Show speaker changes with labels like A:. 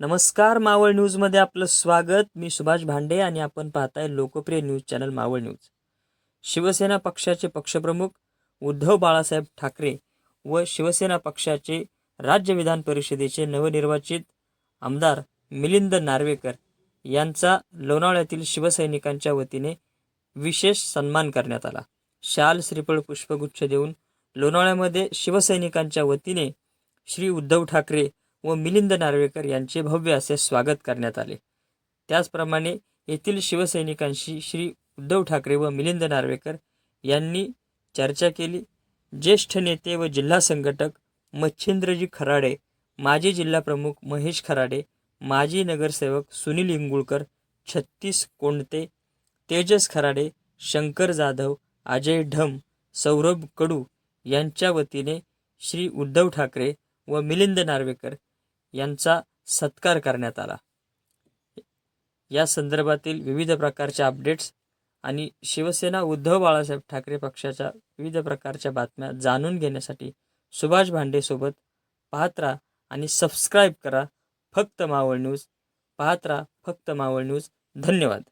A: नमस्कार मावळ न्यूजमध्ये आपलं स्वागत. मी सुभाष भांडे आणि आपण पाहताय लोकप्रिय news channel Maval news. Shivsena पक्षाचे पक्षप्रमुख उद्धव बाळासाहेब ठाकरे व शिवसेना पक्षाचे राज्य विधान परिषदेचे नवनिर्वाचित आमदार मिलिंद नार्वेकर यांचा लोणावळ्यातील शिवसैनिकांच्या वतीने विशेष सन्मान करण्यात आला. शाल श्रीफळ पुष्पगुच्छ देऊन लोणावळ्यामध्ये शिवसैनिकांच्या वतीने श्री उद्धव ठाकरे व मिलिंद नार्वेकर यांचे भव्य असे स्वागत करण्यात आले. त्याचप्रमाणे येथील शिवसैनिकांशी श्री उद्धव ठाकरे व मिलिंद नार्वेकर यांनी चर्चा केली. ज्येष्ठ नेते व जिल्हा संघटक मच्छिंद्रजी खराडे माजी जिल्हाप्रमुख महेश खराडे माजी नगरसेवक सुनील इंगुळकर छत्तीस कोणते तेजस खराडे शंकर जाधव अजय ढम सौरभ कडू यांच्या वतीने श्री उद्धव ठाकरे व मिलिंद नार्वेकर यांचा सत्कार करण्यात आला. या संदर्भातील विविध प्रकारच्या अपडेट्स आणि शिवसेना उद्धव बाळासाहेब ठाकरे पक्षाच्या विविध प्रकारच्या बातम्या जाणून घेण्यासाठी सुभाष भांडेसोबत पाहत राहा आणि सबस्क्राईब करा फक्त मावळ न्यूज. पाहत राहा फक्त मावळ न्यूज. धन्यवाद.